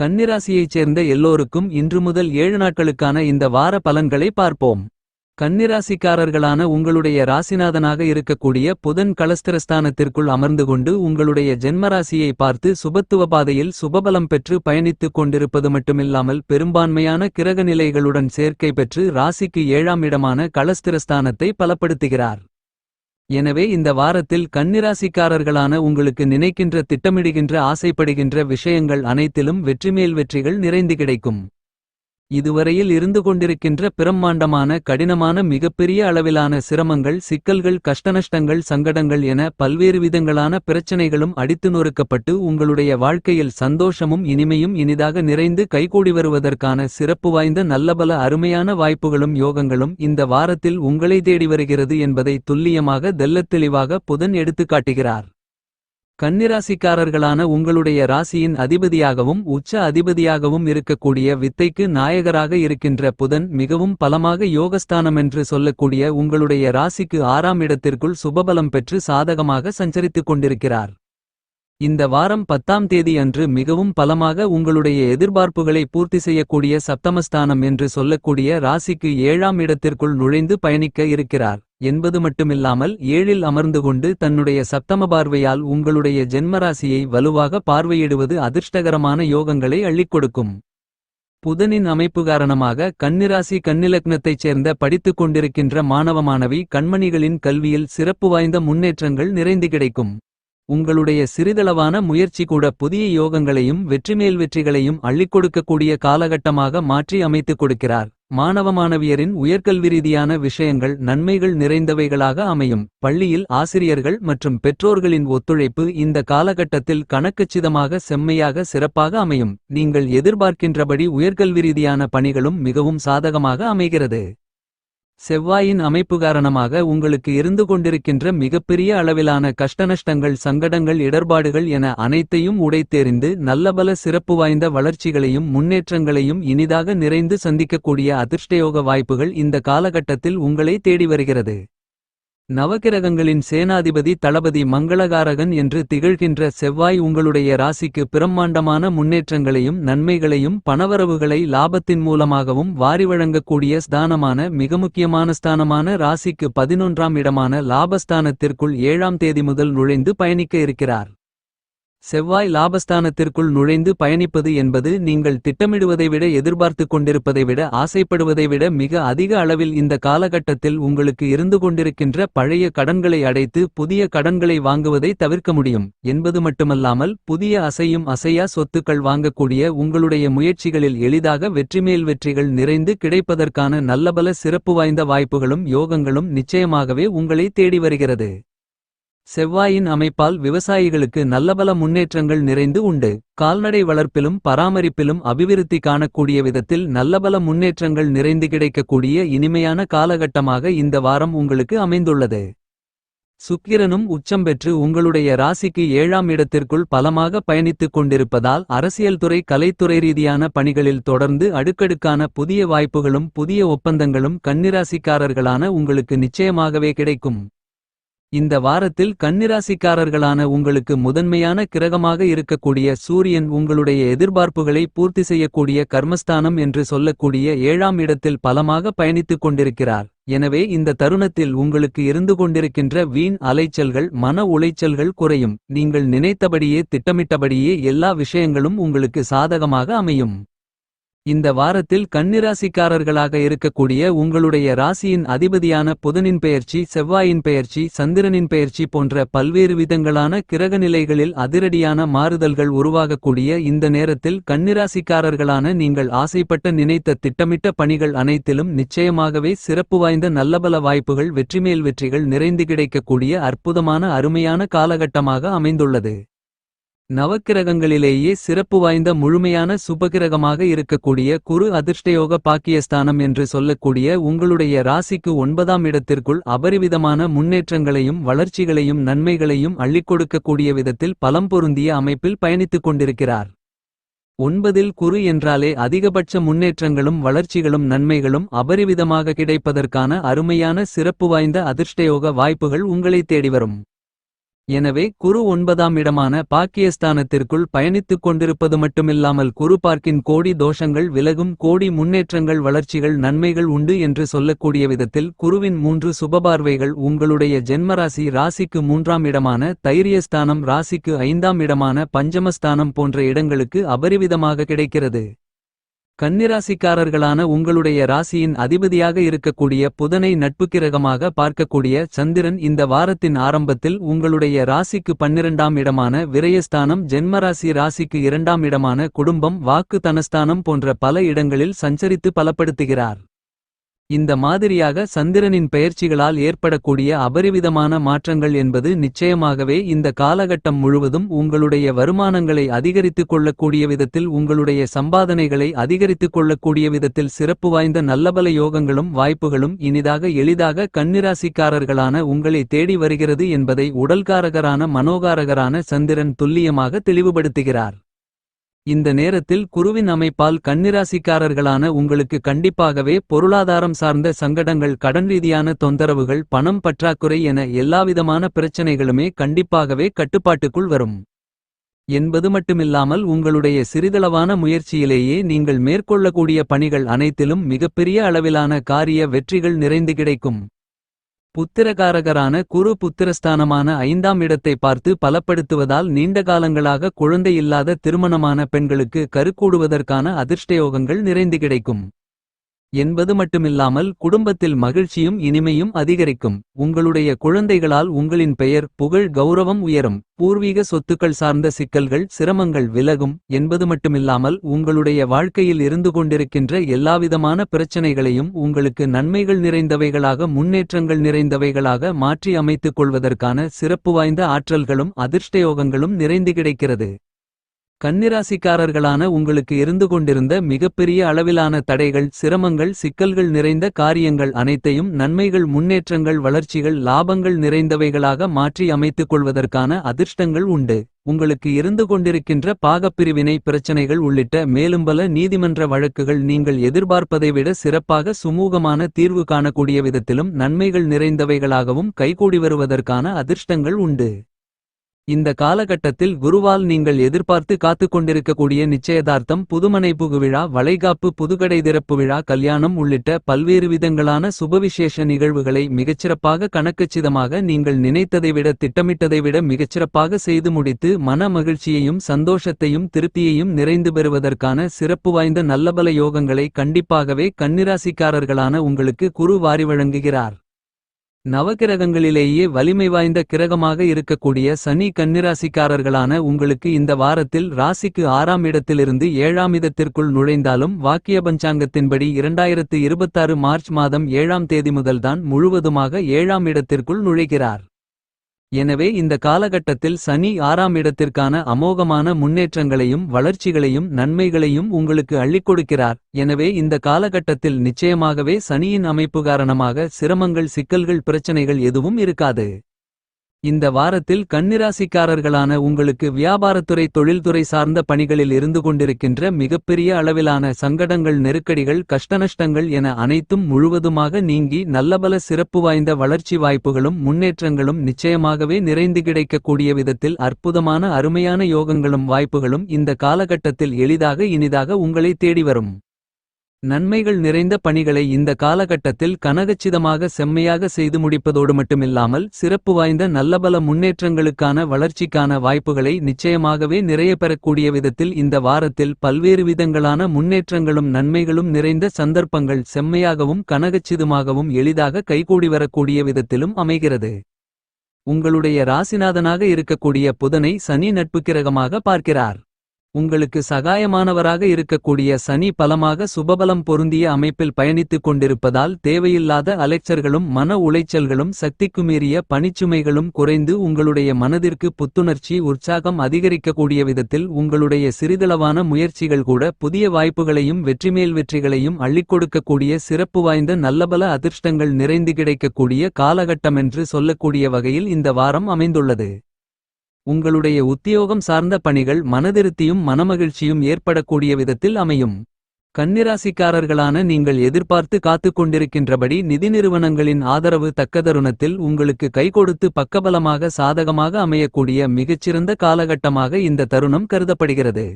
கன்னிராசியைச் சேர்ந்த எல்லோருக்கும் இன்று முதல் ஏழு நாட்களுக்கான இந்த வார பலன்களை பார்ப்போம். கன்னிராசிக்காரர்களான உங்களுடைய ராசிநாதனாக இருக்கக்கூடிய புதன் களஸ்திரஸ்தானத்திற்குள் அமர்ந்து கொண்டு உங்களுடைய ஜென்மராசியை பார்த்து சுபத்துவ பாதையில் சுபபலம் பெற்று பயணித்துக் கொண்டிருப்பது மட்டுமில்லாமல் பெரும்பான்மையான கிரக நிலைகளுடன் சேர்க்கை பெற்று ராசிக்கு ஏழாம் இடமான கலஸ்திரஸ்தானத்தை பலப்படுத்துகிறார். எனவே இந்த வாரத்தில் கன்னிராசிக்காரர்களான உங்களுக்கு நினைக்கின்ற திட்டமிடுகின்ற ஆசைப்படுகின்ற விஷயங்கள் அனைத்திலும் வெற்றிமேல் வெற்றிகள் நிறைந்து கிடைக்கும். இதுவரையில் இருந்து கொண்டிருக்கின்ற பிரம்மாண்டமான கடினமான மிகப்பெரிய அளவிலான சிரமங்கள் சிக்கல்கள் கஷ்டநஷ்டங்கள் சங்கடங்கள் என பல்வேறு விதங்களான பிரச்சனைகளும் அடித்து நொறுக்கப்பட்டு உங்களுடைய வாழ்க்கையில் சந்தோஷமும் இனிமையும் இனிதாக நிறைந்து கைகூடி வருவதற்கான சிறப்பு வாய்ந்த நல்லபல அருமையான வாய்ப்புகளும் யோகங்களும் இந்த வாரத்தில் உங்களை தேடி வருகிறது என்பதை துல்லியமாக தெள்ளத்தெளிவாக புதன் எடுத்துக்காட்டுகிறார். கன்னிராசிக்காரர்களான உங்களுடைய ராசியின் அதிபதியாகவும் உச்ச அதிபதியாகவும் இருக்கக்கூடிய வித்தைக்கு நாயகராக இருக்கின்ற புதன் மிகவும் பலமாக யோகஸ்தானமென்று சொல்லக்கூடிய உங்களுடைய ராசிக்கு ஆறாம் இடத்திற்குள் சுபபலம் பெற்று சாதகமாக சஞ்சரித்துக் கொண்டிருக்கிறார். இந்த வாரம் பத்தாம் தேதி அன்று மிகவும் பலமாக உங்களுடைய எதிர்பார்ப்புகளை பூர்த்தி செய்யக்கூடிய சப்தமஸ்தானம் என்று சொல்லக்கூடிய ராசிக்கு ஏழாம் இடத்திற்குள் நுழைந்து பயணிக்க இருக்கிறார். என்பது மட்டுமில்லாமல் ஏழில் அமர்ந்து கொண்டு தன்னுடைய சப்தம பார்வையால் உங்களுடைய ஜென்மராசியை வலுவாக பார்வையிடுவது அதிர்ஷ்டகரமான யோகங்களை அள்ளிக் கொடுக்கும். புதனின் அமைப்பு காரணமாக கன்னிராசி கன்னிலக்னத்தைச் சேர்ந்த படித்துக் கொண்டிருக்கின்ற மாணவ மாணவி கண்மணிகளின் கல்வியில் சிறப்பு வாய்ந்த முன்னேற்றங்கள் நிறைந்து கிடைக்கும். உங்களுடைய சிறிதளவான முயற்சி கூட புதிய யோகங்களையும் வெற்றிமேல் வெற்றிகளையும் அள்ளிக் கொடுக்கக்கூடிய காலகட்டமாக மாற்றி அமைத்துக் கொடுக்கிறார். மாணவ மாணவியரின் உயர்கல்வி ரீதியான விஷயங்கள் நன்மைகள் நிறைந்தவைகளாக அமையும். பள்ளியில் ஆசிரியர்கள் மற்றும் பெற்றோர்களின் ஒத்துழைப்பு இந்த காலகட்டத்தில் கணக்குச்சிதமாக செம்மையாக சிறப்பாக அமையும். நீங்கள் எதிர்பார்க்கின்றபடி உயர்கல்வி ரீதியான பணிகளும் மிகவும் சாதகமாக அமைகிறது. செவ்வாயின் அமைப்பு காரணமாக உங்களுக்கு இருந்து கொண்டிருக்கின்ற மிகப்பெரிய அளவிலான கஷ்டநஷ்டங்கள் சங்கடங்கள் இடர்பாடுகள் என அனைத்தையும் உடைத்தெறிந்து நல்லபல சிறப்பு வாய்ந்த வளர்ச்சிகளையும் முன்னேற்றங்களையும் இனிதாக நிறைந்து சந்திக்கக்கூடிய அதிர்ஷ்டயோக வாய்ப்புகள் இந்த காலகட்டத்தில் உங்களை தேடி வருகிறது. நவகிரகங்களின் சேனாதிபதி தளபதி மங்களகாரகன் என்று திகழ்கின்ற செவ்வாய் உங்களுடைய ராசிக்கு பிரம்மாண்டமான முன்னேற்றங்களையும் நன்மைகளையும் பணவரவுகளை லாபத்தின் மூலமாகவும் வாரி வழங்கக்கூடிய ஸ்தானமான மிக முக்கியமான ஸ்தானமான ராசிக்கு பதினொன்றாம் இடமான லாபஸ்தானத்திற்குள் ஏழாம் தேதி முதல் நுழைந்து பயணிக்க இருக்கிறார். செவ்வாய் லாபஸ்தானத்திற்குள் நுழைந்து பயணிப்பது என்பது நீங்கள் திட்டமிடுவதை விட எதிர்பார்த்துக் கொண்டிருப்பதை விட ஆசைப்படுவதை விட மிக அதிக அளவில் இந்த காலகட்டத்தில் உங்களுக்கு இருந்து கொண்டிருக்கின்ற பழைய கடன்களை அடைத்து புதிய கடன்களை வாங்குவதை தவிர்க்க முடியும் என்பது மட்டுமல்லாமல் புதிய அசையும் அசையா சொத்துக்கள் வாங்கக்கூடிய உங்களுடைய முயற்சிகளில் எளிதாக வெற்றிமேல் வெற்றிகள் நிறைந்து கிடைப்பதற்கான நல்லபல சிறப்பு வாய்ந்த வாய்ப்புகளும் யோகங்களும் நிச்சயமாகவே உங்களை தேடி வருகிறது. செவ்வாயின் அமைப்பால் விவசாயிகளுக்கு நல்லபல முன்னேற்றங்கள் நிறைந்து உண்டு. கால்நடை வளர்ப்பிலும் பராமரிப்பிலும் அபிவிருத்தி காணக்கூடிய விதத்தில் நல்லபல முன்னேற்றங்கள் நிறைந்து கிடைக்கக்கூடிய இனிமையான காலகட்டமாக இந்த வாரம் உங்களுக்கு அமைந்துள்ளது. சுக்கிரனும் உச்சம் பெற்று உங்களுடைய ராசிக்கு ஏழாம் இடத்திற்குள் பலமாக பயணித்துக் கொண்டிருப்பதால் அரசியல் துறை கலைத்துறை ரீதியான பணிகளில் தொடர்ந்து அடுக்கடுக்கான புதிய வாய்ப்புகளும் புதிய ஒப்பந்தங்களும் கன்னிராசிக்காரர்களான உங்களுக்கு நிச்சயமாகவே கிடைக்கும். இந்த வாரத்தில் கன்னிராசிக்காரர்களான உங்களுக்கு முதன்மையான கிரகமாக இருக்கக்கூடிய சூரியன் உங்களுடைய எதிர்பார்ப்புகளை பூர்த்தி செய்யக்கூடிய கர்மஸ்தானம் என்று சொல்லக்கூடிய ஏழாம் இடத்தில் பலமாக பயணித்துக் கொண்டிருக்கிறார். எனவே இந்த தருணத்தில் உங்களுக்கு இருந்து கொண்டிருக்கின்ற வீண் அலைச்சல்கள் மன உளைச்சல்கள் குறையும். நீங்கள் நினைத்தபடியே திட்டமிட்டபடியே எல்லா விஷயங்களும் உங்களுக்கு சாதகமாக அமையும். இந்த வாரத்தில் கன்னிராசிக்காரர்களாக இருக்கக்கூடிய உங்களுடைய ராசியின் அதிபதியான புதனின் பெயர்ச்சி செவ்வாயின் பெயர்ச்சி சந்திரனின் பெயர்ச்சி போன்ற பல்வேறு விதங்களான கிரக நிலைகளில் அதிரடியான மாறுதல்கள் உருவாகக்கூடிய இந்த நேரத்தில் கன்னிராசிக்காரர்களான நீங்கள் ஆசைப்பட்ட நினைத்த திட்டமிட்ட பணிகள் அனைத்திலும் நிச்சயமாகவே சிறப்பு வாய்ந்த நல்லபல வாய்ப்புகள் வெற்றிமேல் வெற்றிகள் நிறைந்து கிடைக்கக்கூடிய அற்புதமான அருமையான காலகட்டமாக அமைந்துள்ளது. நவக்கிரகங்களிலேயே சிறப்பு வாய்ந்த முழுமையான சுபகிரகமாக இருக்கக்கூடிய குரு அதிர்ஷ்டயோக பாக்கியஸ்தானம் என்று சொல்லக்கூடிய உங்களுடைய ராசிக்கு ஒன்பதாம் இடத்திற்குள் அபரிவிதமான முன்னேற்றங்களையும் வளர்ச்சிகளையும் நன்மைகளையும் அள்ளிக் கொடுக்கக்கூடிய விதத்தில் பலம் பொருந்திய அமைப்பில் பயணித்துக் கொண்டிருக்கிறார். ஒன்பதில் குரு என்றாலே அதிகபட்ச முன்னேற்றங்களும் வளர்ச்சிகளும் நன்மைகளும் அபரிவிதமாக கிடைப்பதற்கான அருமையான சிறப்பு வாய்ந்த அதிர்ஷ்டயோக வாய்ப்புகள் உங்களை தேடிவரும். எனவே குரு ஒன்பதாம் இடமான பாக்கியஸ்தானத்திற்குள் பயணித்துக் கொண்டிருப்பது மட்டுமில்லாமல் குரு பார்க்கின் கோடி தோஷங்கள் விலகும் கோடி முன்னேற்றங்கள் வளர்ச்சிகள் நன்மைகள் உண்டு என்று சொல்லக்கூடிய விதத்தில் குருவின் மூன்று சுபபார்வைகள் உங்களுடைய ஜென்மராசி ராசிக்கு மூன்றாம் இடமான தைரியஸ்தானம் ராசிக்கு ஐந்தாம் இடமான பஞ்சமஸ்தானம் போன்ற இடங்களுக்கு அபரிவிதமாக கிடைக்கிறது. கன்னிராசிக்காரர்களான உங்களுடைய ராசியின் அதிபதியாக இருக்கக்கூடிய புதனை நட்புக்கிரகமாக பார்க்கக்கூடிய சந்திரன் இந்த வாரத்தின் ஆரம்பத்தில் உங்களுடைய ராசிக்கு பன்னிரண்டாம் இடமான விரயஸ்தானம் ஜென்மராசி ராசிக்கு இரண்டாம் இடமான குடும்பம் வாக்கு தனஸ்தானம் போன்ற பல இடங்களில் சஞ்சரித்து பலப்படுத்துகிறார். இந்த மாதிரியாக சந்திரனின் பெயர்ச்சிகளால் ஏற்படக்கூடிய அபரிவிதமான மாற்றங்கள் என்பது நிச்சயமாகவே இந்த காலகட்டம் முழுவதும் உங்களுடைய வருமானங்களை அதிகரித்துக் கொள்ளக்கூடிய விதத்தில் உங்களுடைய சம்பாதனைகளை அதிகரித்துக் கொள்ளக்கூடிய விதத்தில் சிறப்பு வாய்ந்த நல்லபல யோகங்களும் வாய்ப்புகளும் இனிதாக எளிதாக கண்ணிராசிக்காரர்களான உங்களை தேடி வருகிறது என்பதை உடல்காரகரான மனோகாரகரான சந்திரன் துல்லியமாக தெளிவுபடுத்துகிறார். இந்த நேரத்தில் குருவின் அமைப்பால் கண்ணிராசிக்காரர்களான உங்களுக்கு கண்டிப்பாகவே பொருளாதாரம் சார்ந்த சங்கடங்கள் கடன் ரீதியான தொந்தரவுகள் பணம் பற்றாக்குறை என எல்லாவிதமான பிரச்சனைகளுமே கண்டிப்பாகவே கட்டுப்பாட்டுக்குள் வரும். என்பது மட்டுமில்லாமல் உங்களுடைய சிறிதளவான முயற்சியிலேயே நீங்கள் மேற்கொள்ளக்கூடிய பணிகள் அனைத்திலும் மிகப்பெரிய அளவிலான காரிய வெற்றிகள் நிறைந்து கிடைக்கும். புத்திரகாரகரான குரு புத்திரஸ்தானமான ஐந்தாம் இடத்தை பார்த்து பலப்படுத்துவதால் நீண்ட காலங்களாக குழந்தையில்லாத திருமணமான பெண்களுக்கு கருக்கூடுவதற்கான அதிர்ஷ்டயோகங்கள் நிறைந்து கிடைக்கும். என்பது மட்டுமில்லாமல் குடும்பத்தில் மகிழ்ச்சியும் இனிமையும் அதிகரிக்கும். உங்களுடைய குழந்தைகளால் உங்களின் பெயர் புகழ் கௌரவம் உயரும். பூர்வீக சொத்துக்கள் சார்ந்த சிக்கல்கள் சிரமங்கள் விலகும் என்பது மட்டுமில்லாமல் உங்களுடைய வாழ்க்கையில் இருந்து கொண்டிருக்கின்ற எல்லாவிதமான பிரச்சனைகளையும் உங்களுக்கு நன்மைகள் நிறைந்தவைகளாக முன்னேற்றங்கள் நிறைந்தவைகளாக மாற்றி அமைத்துக் கொள்வதற்கான சிறப்பு வாய்ந்த ஆற்றல்களும் அதிர்ஷ்டயோகங்களும் நிறைந்து கிடைக்கிறது. கன்னிராசிக்காரர்களான உங்களுக்கு இருந்து கொண்டிருந்த மிகப்பெரிய அளவிலான தடைகள் சிரமங்கள் சிக்கல்கள் நிறைந்த காரியங்கள் அனைத்தையும் நன்மைகள் முன்னேற்றங்கள் வளர்ச்சிகள் லாபங்கள் நிறைந்தவைகளாக மாற்றி அமைத்துக் கொள்வதற்கான அதிர்ஷ்டங்கள் உண்டு. உங்களுக்கு இருந்து கொண்டிருக்கின்ற பாகப்பிரிவினை பிரச்சனைகள் உள்ளிட்ட மேலும் பல நீதிமன்ற வழக்குகள் நீங்கள் எதிர்பார்ப்பதை விட சிறப்பாக சுமூகமான தீர்வு காணக்கூடிய விதத்திலும் நன்மைகள் நிறைந்தவைகளாகவும் கைகூடி வருவதற்கான அதிர்ஷ்டங்கள் உண்டு. இந்த காலகட்டத்தில் குருவால் நீங்கள் எதிர்பார்த்து காத்து கொண்டிருக்கக்கூடிய நிச்சயதார்த்தம் புதுமனை புகுவிழா வளைகாப்பு புதுக்கடை திறப்பு விழா கல்யாணம் உள்ளிட்ட பல்வேறு விதங்களான சுபவிசேஷ நிகழ்வுகளை மிகச்சிறப்பாக கணக்கச்சிதமாக நீங்கள் நினைத்ததை விட திட்டமிட்டதை விட மிகச்சிறப்பாக செய்து முடித்து மன மகிழ்ச்சியையும் சந்தோஷத்தையும் திருப்தியையும் நிறைந்து பெறுவதற்கான சிறப்பு வாய்ந்த நல்லபல யோகங்களை கண்டிப்பாகவே கன்னிராசிக்காரர்களான உங்களுக்கு குரு வாரி வழங்குகிறார். நவகிரகங்களிலேயே வலிமை வாய்ந்த கிரகமாக இருக்கக்கூடிய சனி கன்னிராசிக்காரர்களான உங்களுக்கு இந்த வாரத்தில் ராசிக்கு ஆறாம் இடத்திலிருந்து ஏழாம் இடத்திற்குள் நுழைந்தாலும் வாக்கிய பஞ்சாங்கத்தின்படி இரண்டாயிரத்து இருபத்தாறு மார்ச் மாதம் ஏழாம் தேதி முதல்தான் முழுவதுமாக ஏழாம் இடத்திற்குள் நுழைகிறார். எனவே இந்த காலகட்டத்தில் சனி ஆறாம் இடத்திற்கான அமோகமான முன்னேற்றங்களையும் வளர்ச்சிகளையும் நன்மைகளையும் உங்களுக்கு அள்ளிக் கொடுக்கிறார். எனவே இந்த காலகட்டத்தில் நிச்சயமாகவே சனியின் அமைப்பு காரணமாக சிரமங்கள் சிக்கல்கள் பிரச்சனைகள் எதுவும் இருக்காது. இந்த வாரத்தில் கண்ணிராசிக்காரர்களான உங்களுக்கு வியாபாரத்துறை தொழில்துறை சார்ந்த பணிகளில் இருந்து கொண்டிருக்கின்ற மிகப்பெரிய அளவிலான சங்கடங்கள் நெருக்கடிகள் கஷ்டநஷ்டங்கள் என அனைத்தும் முழுவதுமாக நீங்கி நல்லபல சிறப்பு வாய்ந்த வளர்ச்சி வாய்ப்புகளும் முன்னேற்றங்களும் நிச்சயமாகவே நிறைந்து கிடைக்கக்கூடிய விதத்தில் அற்புதமான அருமையான யோகங்களும் வாய்ப்புகளும் இந்த காலகட்டத்தில் எளிதாக இனிதாக உங்களை தேடி வரும். நன்மைகள் நிறைந்த பணிகளை இந்த காலகட்டத்தில் கனகச்சிதமாக செம்மையாக செய்து முடிப்பதோடு மட்டுமில்லாமல் சிறப்பு வாய்ந்த நல்லபல முன்னேற்றங்களுக்கான வளர்ச்சிக்கான வாய்ப்புகளை நிச்சயமாகவே நிறைய பெறக்கூடிய விதத்தில் இந்த வாரத்தில் பல்வேறு விதங்களான முன்னேற்றங்களும் நன்மைகளும் நிறைந்த சந்தர்ப்பங்கள் செம்மையாகவும் கனகச்சிதமாகவும் எளிதாக கைகூடி வரக்கூடிய விதத்திலும் அமைகிறது. உங்களுடைய ராசிநாதனாக இருக்கக்கூடிய புதனை சனி நட்புக்கிரகமாக பார்க்கிறார். உங்களுக்கு சகாயமானவராக இருக்கக்கூடிய சனி பலமாக சுபபலம் பொருந்திய அமைப்பில் பயணித்துக் கொண்டிருப்பதால் தேவையில்லாத அலைச்சர்களும் மன உளைச்சல்களும் சக்திக்குமீறிய பணிச்சுமைகளும் குறைந்து உங்களுடைய மனதிற்கு புத்துணர்ச்சி உற்சாகம் அதிகரிக்கக்கூடிய விதத்தில் உங்களுடைய சிறிதளவான முயற்சிகள் கூட புதிய வாய்ப்புகளையும் வெற்றிமேல் வெற்றிகளையும் அள்ளிக் கொடுக்கக்கூடிய சிறப்பு வாய்ந்த நல்லபல அதிர்ஷ்டங்கள் நிறைந்து கிடைக்கக்கூடிய காலகட்டமென்று சொல்லக்கூடிய வகையில் இந்த வாரம் அமைந்துள்ளது. உங்களுடைய உத்தியோகம் சார்ந்த பணிகள் மனதிருத்தியும் மனமகிழ்ச்சியும் ஏற்படக்கூடிய விதத்தில் அமையும் கன்னிராசிக்காரர்களான நீங்கள் எதிர்பார்த்து காத்துக் கொண்டிருக்கின்றபடி நிதி நிறுவனங்களின் ஆதரவு தக்க தருணத்தில் உங்களுக்கு கைகொடுத்து பக்கபலமாக சாதகமாக அமையக்கூடிய மிகச்சிறந்த காலகட்டமாக இந்த தருணம் கருதப்படுகிறது.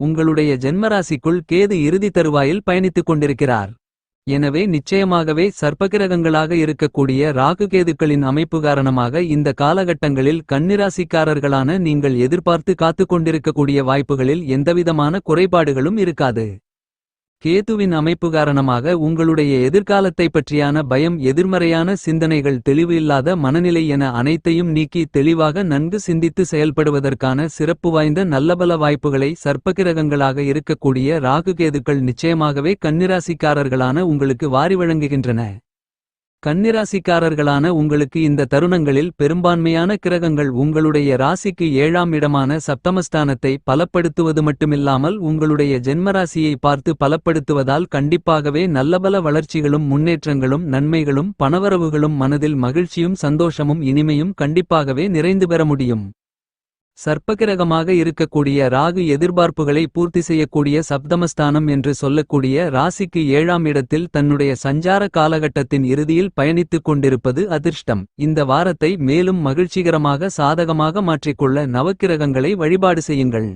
உங்களுடைய ஜென்மராசிக்குள் கேது இறுதி தருவாயில் பயணித்துக் கொண்டிருக்கிறார். எனவே நிச்சயமாகவே சர்ப்பகிரகங்களாக இருக்கக்கூடிய ராகு கேதுக்களின் அமைப்பு காரணமாக இந்த காலகட்டங்களில் கன்னிராசிக்காரர்களான நீங்கள் எதிர்பார்த்து காத்துக் கொண்டிருக்கக்கூடிய வாய்ப்புகளில் எந்தவிதமான குறைபாடுகளும் இருக்காது. கேதுவின் அமைப்பு காரணமாக உங்களுடைய எதிர்காலத்தைப் பற்றியான பயம் எதிர்மறையான சிந்தனைகள் தெளிவு இல்லாத மனநிலை என அனைத்தையும் நீக்கி தெளிவாக நன்கு சிந்தித்து செயல்படுவதற்கான சிறப்பு வாய்ந்த நல்லபல வாய்ப்புகளை சர்ப்பகிரகங்களாக இருக்கக்கூடிய ராகு கேதுக்கள் நிச்சயமாகவே கன்னிராசிக்காரர்களான உங்களுக்கு வாரி வழங்குகின்றன. கன்னிராசிக்காரர்களான உங்களுக்கு இந்த தருணங்களில் பெரும்பான்மையான கிரகங்கள் உங்களுடைய ராசிக்கு ஏழாம் இடமான சப்தமஸ்தானத்தை பலப்படுத்துவது மட்டுமில்லாமல் உங்களுடைய ஜென்மராசியை பார்த்து பலப்படுத்துவதால் கண்டிப்பாகவே நல்லபல வளர்ச்சிகளும் முன்னேற்றங்களும் நன்மைகளும் பணவரவுகளும் மனதில் மகிழ்ச்சியும் சந்தோஷமும் இனிமையும் கண்டிப்பாகவே நிறைந்து பெற முடியும். சர்ப்பகிரகமாக இருக்கக்கூடிய ராகு எதிர்பார்ப்புகளை பூர்த்தி செய்யக்கூடிய சப்தமஸ்தானம் என்று சொல்லக்கூடிய ராசிக்கு ஏழாம் இடத்தில் தன்னுடைய சஞ்சார காலகட்டத்தின் இறுதியில் பயணித்துக் கொண்டிருப்பது அதிர்ஷ்டம். இந்த வாரத்தை மேலும் மகிழ்ச்சிகரமாக சாதகமாக மாற்றிக்கொள்ள நவக்கிரகங்களை வழிபாடு செய்யுங்கள்.